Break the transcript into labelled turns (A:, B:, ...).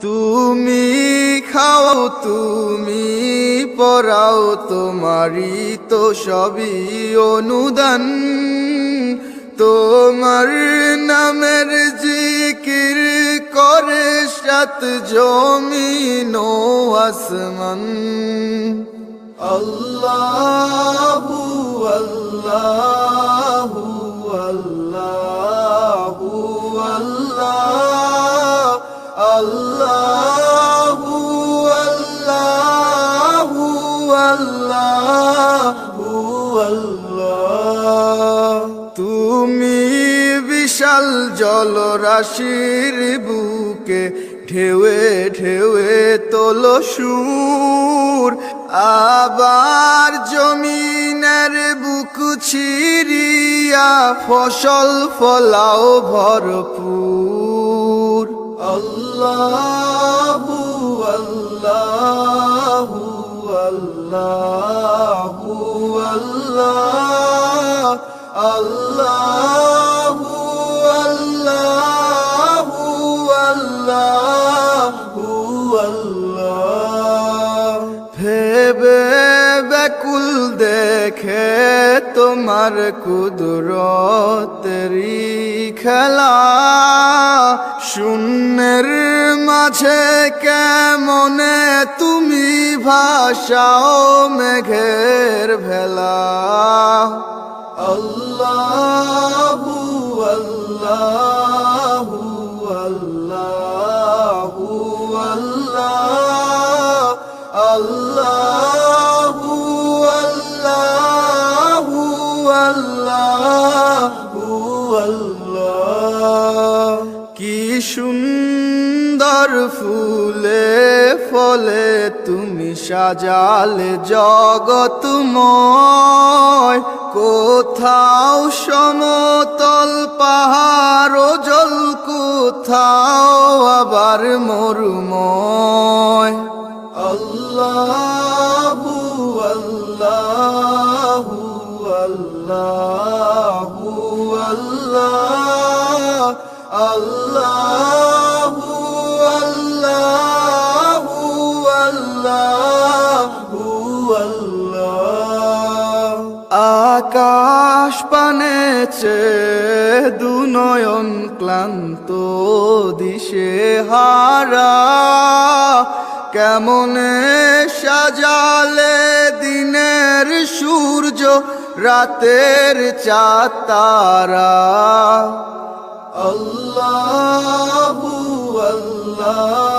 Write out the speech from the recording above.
A: তুমি খাও, তুমি পরাও, তোমারই তো সবই অনুদান। তোমার নামের জিকির করে সাত জমিন আসমান। আল্লাহু আল্লাহু। তুমি বিশাল জলরাশির বুকে ঢেউয়ে ঢেউয়ে তোলো সুর। আবার জমিনের বুক ছিড়িয়া ফসল ফলাও ভরপুর। আল্লাহু আল্লাহ আল্লাহু আল্লাহু আল্লাহু আল্লাহ। ভেবে বেকুল দেখে তোমার কুদরতেরি খেলা শূন্যের মাঝে তুমি ভাষাও মেঘের ভেলা। আল্লাহু আল্লাহু আল্লাহু আল্লাহ। আল্লাহু আল্লাহু আল্লাহু আল্লাহ। কি সুন্দর ফুলে, ফলে তুমি সাজালে জগতময় কোথাও সমতল পাহাড় জল কোথাও আবার মরুময়। আল্লাহু আল্লাহু আল্লাহু আল্লাহ। আল্লাহু আকাশ পানেছে দুনয়ন ক্লান্ত দিশে হারা। কেমনে সাজালে দিনের সূর্য রাতের চাতারা আল্লাহু আল্লাহু।